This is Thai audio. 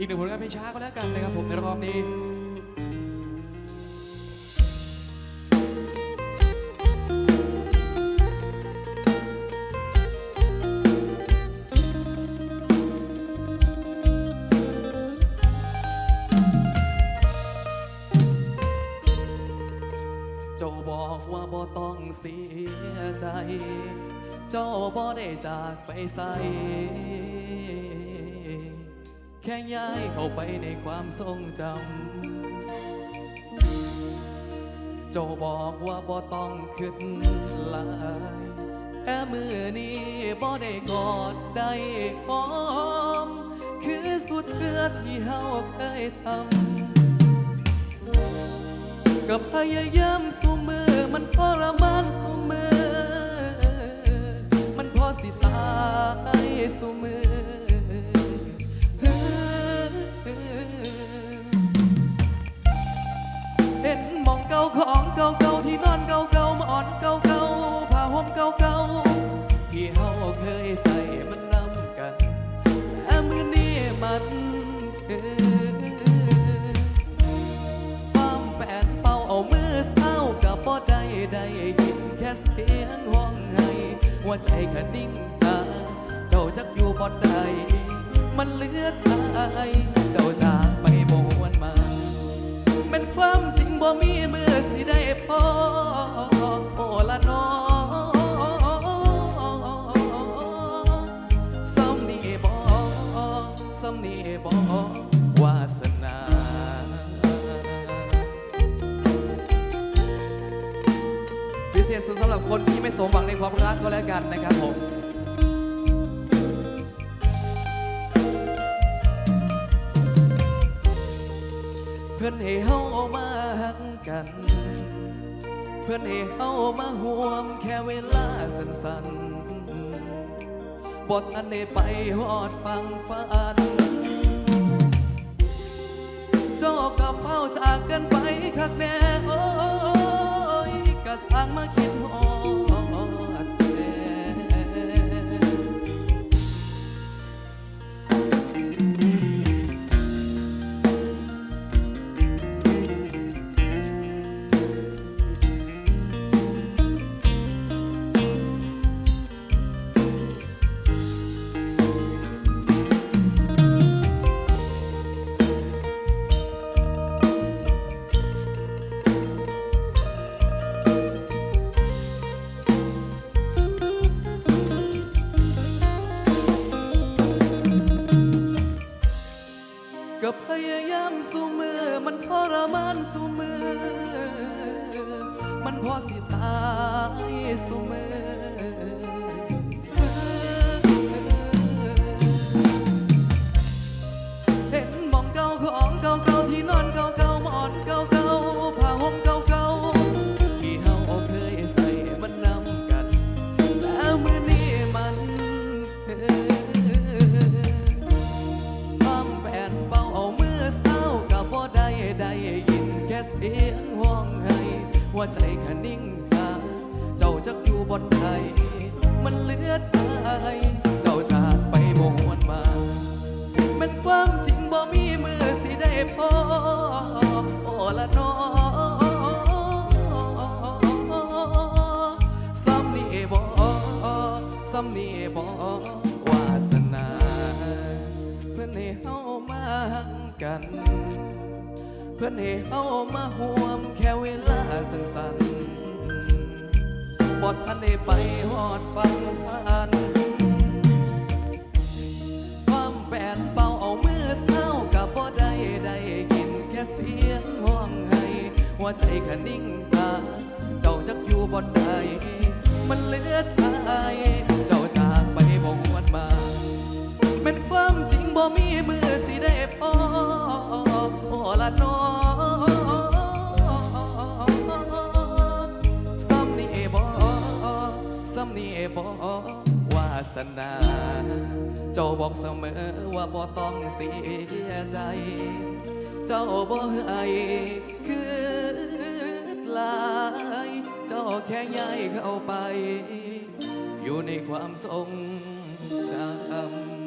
อีกหนึ่งผลงานเพลงช้าก็แล้วกันนะครับผมในรอบนี้เจ้าบอกว่าบ่ต้องเสียใจ เจ้าบ่ได้จากไปใส่ แค่ย้ายเข้าไปในความทรงจำเจ้าบอกว่าบ่ต้องขึ้นลายแต่มือนี้บ่ได้กอดได้หอม คือสุดเทือที่เฮาเคยทำกับพยายามสู้มือมันทรมานสู้มือ มันพอสิตายสู้มือ เก่าเก่าๆที่นอนเก่าเก่าๆหมอนเก่าเก่าๆผ้าห่มเก่าเก่าๆที่เฮาเคยใส่มันนำกันแต่มือนี้มันคือความแปนเป่าเอามือเศร้ากับบ่ได้ได้ยินแค่เสียงห้องไห้หัวใจก็นิ่งตาเจ้าจักอยู่บ่ได้มันเหลือใจเจ้าจากไปบ่หวนมาเป็นความจริงบ่มีมือสิ นี่บ่วาสนาพิเศษสุดสำหรับคนที่ไม่สมหวังในความรักก็แล้วกันนะครับผมเพื่อนให้เฮามาหักกัน เพื่อนให้เฮามาห่วมแค่เวลาสั้นๆบทอันได้ไปหอดฟังฝัน คักแน่โอ้ยกะสร้างมาคิดหอ สู้มือ มันพอสิตายสู้มือเห็นมองเก่าของเก่าเกาๆที่นอนเก่าเกาๆหมอนเก่าเกาๆผ้าห่มเก่าเกาๆที่เฮาเคยใส่มันนำกัน แล้วมือนี้มันความแผ่นเบาเอามือเศร้ากับบ่ได้ได้ เสียงห้องไห้หัวใจก็นิ่งตาเจ้าจักอยู่บนไทยมันเหลือใจเจ้าจากไปบ่หวนมา มันความจริงบ่มีมือสิได้พอโอ้ละนอซ้ำนี่บ่ซ้ำนี่บ่วาสนา เพื่อนให้เฮามาหักกัน พื่อนให้เฮามาห่วมแค่เวลาสั้นๆบททันได้ไปหอดฟังฟันความแปนเป่าเอามือเศร้ากับบ่ได้ได้ยินแค่เสียงห้องไห้หัวใจก็นิ่งตาเจ้าจักอยู่บ่ได้มันเลือดใจเจ้าจากไปบ่หวนมาเป็นความจริงบ่มีมือสิได้พอโอ้ นา เจ้าบอกเสมอว่าบ่ต้องเสียใจ เจ้าบ่ไอคือลาย เจ้าแค่ย้ายเข้าไป อยู่ในความทรงจำ